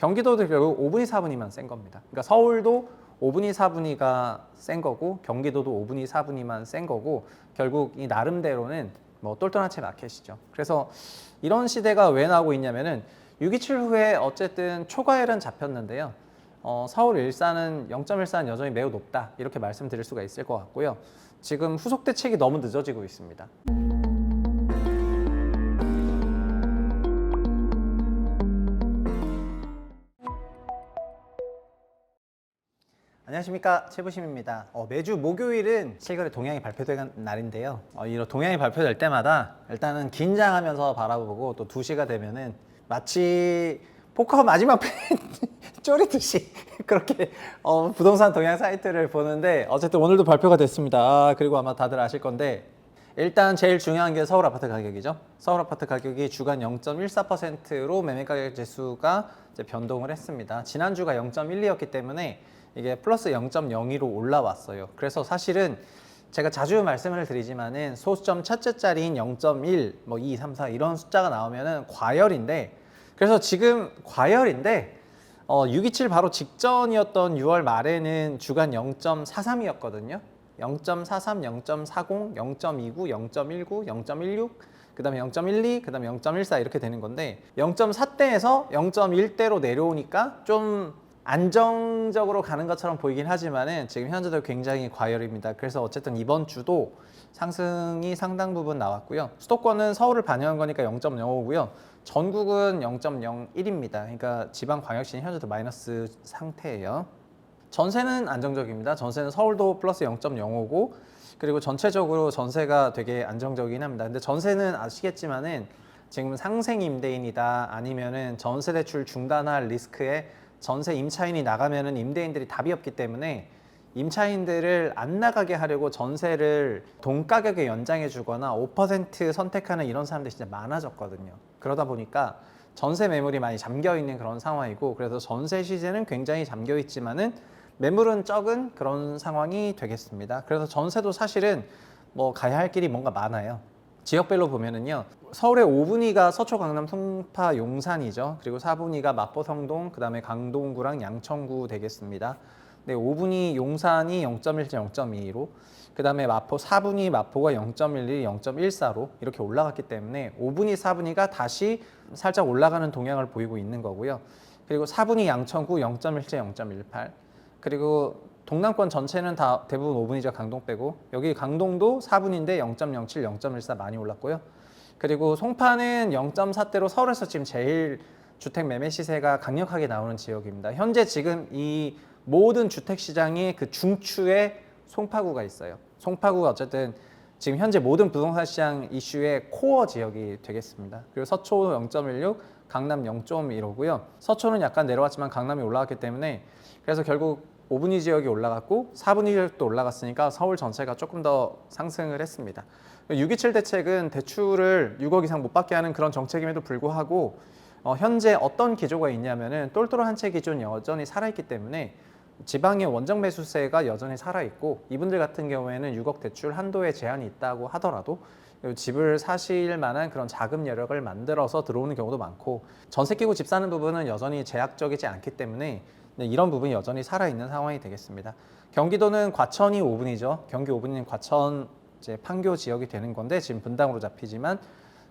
경기도도 결국 5분위 4분위만 센 겁니다. 그러니까 서울도 5분위 4분위가 센 거고 경기도도 5분위 4분위만 센 거고 결국 이 나름대로는 뭐 똘똘한 채 마켓이죠. 그래서 이런 시대가 왜 나오고 있냐면은 6.27 후에 어쨌든 초과율은 잡혔는데요. 어, 서울 일산은 0.14는 여전히 매우 높다 이렇게 말씀드릴 수가 있을 것 같고요. 지금 후속 대책이 너무 늦어지고 있습니다. 안녕하십니까 최부심입니다. 어, 매주 목요일은 실거래 동향이 발표되는 날인데요. 어, 이런 동향이 발표될 때마다 일단은 긴장하면서 바라보고 또 2시가 되면은 마치 포커 마지막 팬 쪼리듯이 그렇게 어, 부동산 동향 사이트를 보는데 어쨌든 오늘도 발표가 됐습니다. 아, 그리고 아마 다들 아실 건데 일단 제일 중요한 게 서울 아파트 가격이죠. 서울 아파트 가격이 주간 0.14%로 매매 가격 지수가 변동을 했습니다. 지난주가 0.12였기 때문에 이게 플러스 0.02로 올라왔어요. 그래서 사실은 제가 자주 말씀을 드리지만은 소수점 첫째 자리인 0.1, 뭐 2, 3, 4 이런 숫자가 나오면은 과열인데 그래서 지금 과열인데 어, 627 바로 직전이었던 6월 말에는 주간 0.43이었거든요. 0.43, 0.40, 0.29, 0.19, 0.16, 그 다음에 0.12, 그 다음에 0.14 이렇게 되는 건데 0.4대에서 0.1대로 내려오니까 좀 안정적으로 가는 것처럼 보이긴 하지만은 지금 현재도 굉장히 과열입니다. 그래서 어쨌든 이번 주도 상승이 상당 부분 나왔고요. 수도권은 서울을 반영한 거니까 0.05고요. 전국은 0.01입니다. 그러니까 지방 광역시는 현재도 마이너스 상태예요. 전세는 안정적입니다. 전세는 서울도 플러스 0.05고 그리고 전체적으로 전세가 되게 안정적이긴 합니다. 근데 전세는 아시겠지만은 지금 상생 임대인이다 아니면은 전세 대출 중단할 리스크에 전세 임차인이 나가면은 임대인들이 답이 없기 때문에 임차인들을 안 나가게 하려고 전세를 동가격에 연장해 주거나 5% 선택하는 이런 사람들이 진짜 많아졌거든요. 그러다 보니까 전세 매물이 많이 잠겨 있는 그런 상황이고 그래서 전세 시세는 굉장히 잠겨 있지만은 매물은 적은 그런 상황이 되겠습니다. 그래서 전세도 사실은 뭐 가야 할 길이 뭔가 많아요. 지역별로 보면은요. 서울의 5분위가 서초, 강남, 송파, 용산이죠. 그리고 4분위가 마포, 성동, 그다음에 강동구랑 양천구 되겠습니다. 네, 5분위 용산이 0.1점 0.2로 그 다음에 마포 4분위 마포가 0.11, 0.14로 이렇게 올라갔기 때문에 5분위 4분위가 다시 살짝 올라가는 동향을 보이고 있는 거고요. 그리고 4분위 양천구 0.17, 0.18 그리고 동남권 전체는 다 대부분 5분이죠 강동 빼고 여기 강동도 4분인데 0.07, 0.14 많이 올랐고요. 그리고 송파는 0.4대로 서울에서 지금 제일 주택 매매 시세가 강력하게 나오는 지역입니다. 현재 지금 이 모든 주택 시장의 그 중추에 송파구가 있어요. 송파구가 어쨌든 지금 현재 모든 부동산 시장 이슈의 코어 지역이 되겠습니다. 그리고 서초 0.16, 강남 0.15고요. 서초는 약간 내려왔지만 강남이 올라왔기 때문에 그래서 결국 5분위 지역이 올라갔고 4분위 지역도 올라갔으니까 서울 전체가 조금 더 상승을 했습니다. 627 대책은 대출을 6억 이상 못 받게 하는 그런 정책임에도 불구하고 어, 현재 어떤 기조가 있냐면은 똘똘한 채 기준 여전히 살아있기 때문에 지방의 원정 매수세가 여전히 살아있고 이분들 같은 경우에는 6억 대출 한도에 제한이 있다고 하더라도 집을 사실 만한 그런 자금 여력을 만들어서 들어오는 경우도 많고 전세 끼고 집 사는 부분은 여전히 제약적이지 않기 때문에 네, 이런 부분이 여전히 살아있는 상황이 되겠습니다. 경기도는 과천이 5분이죠. 경기 5분인 과천 이제 판교 지역이 되는 건데 지금 분당으로 잡히지만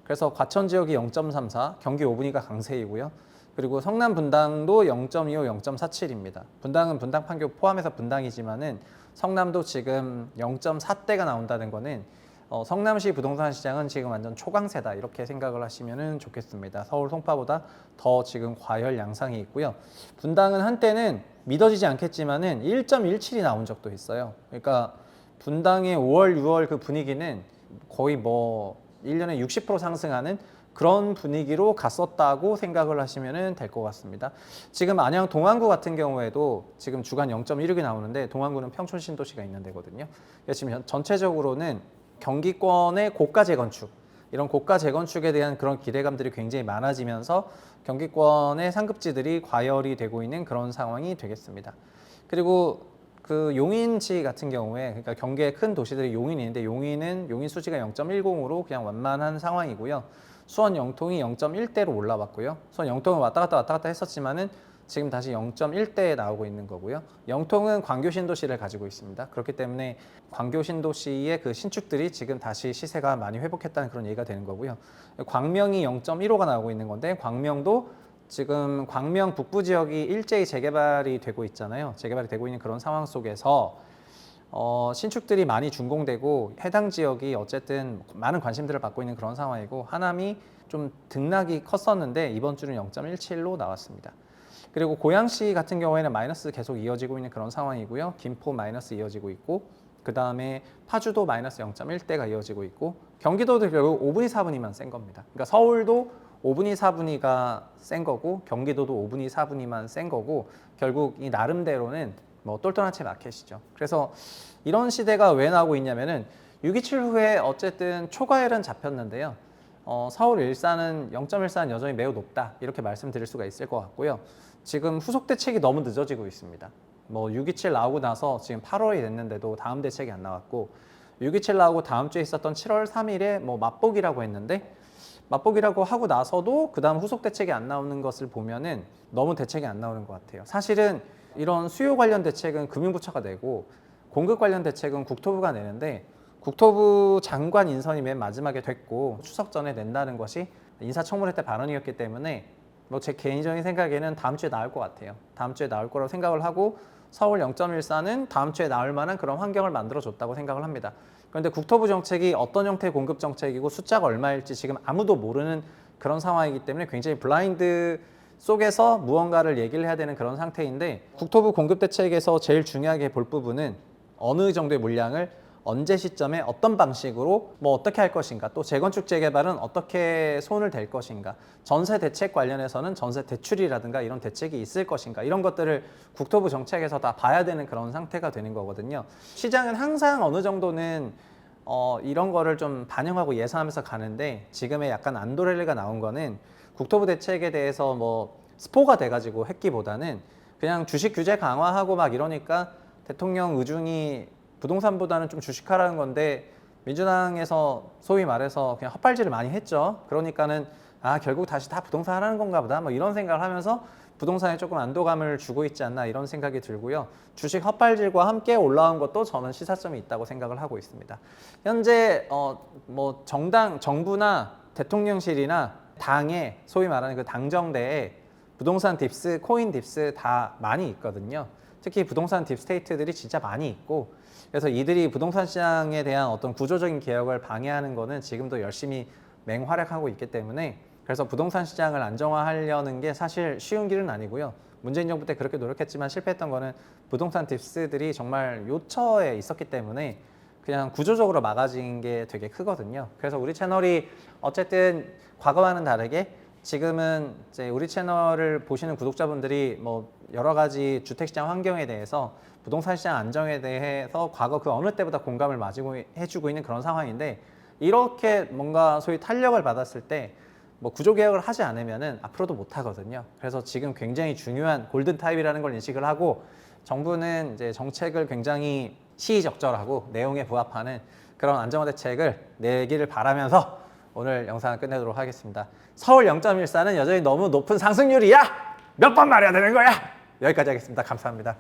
그래서 과천 지역이 0.34, 경기 5분위가 강세이고요. 그리고 성남 분당도 0.25, 0.47입니다. 분당은 분당 판교 포함해서 분당이지만은 성남도 지금 0.4대가 나온다는 거는 어, 성남시 부동산 시장은 지금 완전 초강세다 이렇게 생각을 하시면 좋겠습니다. 서울 송파보다 더 지금 과열 양상이 있고요. 분당은 한때는 믿어지지 않겠지만은 1.17이 나온 적도 있어요. 그러니까 분당의 5월, 6월 그 분위기는 거의 뭐 1년에 60% 상승하는 그런 분위기로 갔었다고 생각을 하시면 될 것 같습니다. 지금 안양 동안구 같은 경우에도 지금 주간 0.16이 나오는데 동안구는 평촌 신도시가 있는 데거든요. 그래서 지금 전체적으로는 경기권의 고가 재건축 이런 고가 재건축에 대한 그런 기대감들이 굉장히 많아지면서 경기권의 상급지들이 과열이 되고 있는 그런 상황이 되겠습니다. 그리고 그 용인시 같은 경우에 그러니까 경기의 큰 도시들이 용인이 있는데 용인은 용인 수지가 0.10으로 그냥 완만한 상황이고요. 수원 영통이 0.1대로 올라왔고요. 수원 영통은 왔다 갔다 왔다 갔다 했었지만은 지금 다시 0.1대에 나오고 있는 거고요. 영통은 광교 신도시를 가지고 있습니다. 그렇기 때문에 광교 신도시의 그 신축들이 지금 다시 시세가 많이 회복했다는 그런 얘기가 되는 거고요. 광명이 0.15가 나오고 있는 건데 광명도 지금 광명 북부 지역이 일제히 재개발이 되고 있잖아요. 재개발이 되고 있는 그런 상황 속에서 어, 신축들이 많이 준공되고 해당 지역이 어쨌든 많은 관심들을 받고 있는 그런 상황이고 하남이 좀 등락이 컸었는데 이번 주는 0.17로 나왔습니다. 그리고 고양시 같은 경우에는 마이너스 계속 이어지고 있는 그런 상황이고요. 김포 마이너스 이어지고 있고 그 다음에 파주도 마이너스 0.1대가 이어지고 있고 경기도도 결국 5분위 4분위만 센 겁니다. 그러니까 서울도 5분위 4분위가 센 거고 경기도도 5분위 4분위만 센 거고 결국 이 나름대로는 뭐 똘똘한 채 마켓이죠. 그래서 이런 시대가 왜 나오고 있냐면은 6.27 후에 어쨌든 초과율은 잡혔는데요. 어, 서울 일산은 0.14는 여전히 매우 높다 이렇게 말씀드릴 수가 있을 것 같고요. 지금 후속 대책이 너무 늦어지고 있습니다. 뭐 6.27 나오고 나서 지금 8월이 됐는데도 다음 대책이 안 나왔고 6.27 나오고 다음 주에 있었던 7월 3일에 뭐 맛보기라고 했는데 맛보기라고 하고 나서도 그 다음 후속 대책이 안 나오는 것을 보면은 너무 대책이 안 나오는 것 같아요. 사실은 이런 수요 관련 대책은 금융부처가 내고 공급 관련 대책은 국토부가 내는데 국토부 장관 인선이 맨 마지막에 됐고 추석 전에 낸다는 것이 인사청문회 때 발언이었기 때문에 뭐 제 개인적인 생각에는 다음 주에 나올 것 같아요. 다음 주에 나올 거라고 생각을 하고 서울 0.14는 다음 주에 나올 만한 그런 환경을 만들어 줬다고 생각을 합니다. 그런데 국토부 정책이 어떤 형태의 공급 정책이고 숫자가 얼마일지 지금 아무도 모르는 그런 상황이기 때문에 굉장히 블라인드 속에서 무언가를 얘기를 해야 되는 그런 상태인데 국토부 공급 대책에서 제일 중요하게 볼 부분은 어느 정도의 물량을 언제 시점에 어떤 방식으로 뭐 어떻게 할 것인가 또 재건축 재개발은 어떻게 손을 댈 것인가 전세 대책 관련해서는 전세 대출이라든가 이런 대책이 있을 것인가 이런 것들을 국토부 정책에서 다 봐야 되는 그런 상태가 되는 거거든요. 시장은 항상 어느 정도는 어, 이런 거를 좀 반영하고 예상하면서 가는데 지금의 약간 안도렐리가 나온 거는 국토부 대책에 대해서 뭐 스포가 돼가지고 했기보다는 그냥 주식 규제 강화하고 막 이러니까 대통령 의중이 부동산보다는 좀 주식하라는 건데 민주당에서 소위 말해서 그냥 헛발질을 많이 했죠. 그러니까는 아 결국 다시 다 부동산 하라는 건가 보다 뭐 이런 생각을 하면서 부동산에 조금 안도감을 주고 있지 않나 이런 생각이 들고요. 주식 헛발질과 함께 올라온 것도 저는 시사점이 있다고 생각을 하고 있습니다. 현재 어 뭐 정당 정부나 대통령실이나 당에 소위 말하는 그 당정대에 부동산 딥스, 코인 딥스 다 많이 있거든요. 특히 부동산 딥스테이트들이 진짜 많이 있고 그래서 이들이 부동산 시장에 대한 어떤 구조적인 개혁을 방해하는 거는 지금도 열심히 맹활약하고 있기 때문에 그래서 부동산 시장을 안정화하려는 게 사실 쉬운 길은 아니고요. 문재인 정부 때 그렇게 노력했지만 실패했던 거는 부동산 딥스들이 정말 요처에 있었기 때문에 그냥 구조적으로 막아진 게 되게 크거든요. 그래서 우리 채널이 어쨌든 과거와는 다르게 지금은 이제 우리 채널을 보시는 구독자분들이 뭐 여러 가지 주택시장 환경에 대해서 부동산 시장 안정에 대해서 과거 그 어느 때보다 공감을 마지고 해주고 있는 그런 상황인데 이렇게 뭔가 소위 탄력을 받았을 때 뭐 구조 개혁을 하지 않으면은 앞으로도 못 하거든요. 그래서 지금 굉장히 중요한 골든 타입이라는 걸 인식을 하고 정부는 이제 정책을 굉장히 시의적절하고 내용에 부합하는 그런 안정화 대책을 내기를 바라면서 오늘 영상을 끝내도록 하겠습니다. 서울 0.14는 여전히 너무 높은 상승률이야. 몇 번 말해야 되는 거야? 여기까지 하겠습니다. 감사합니다.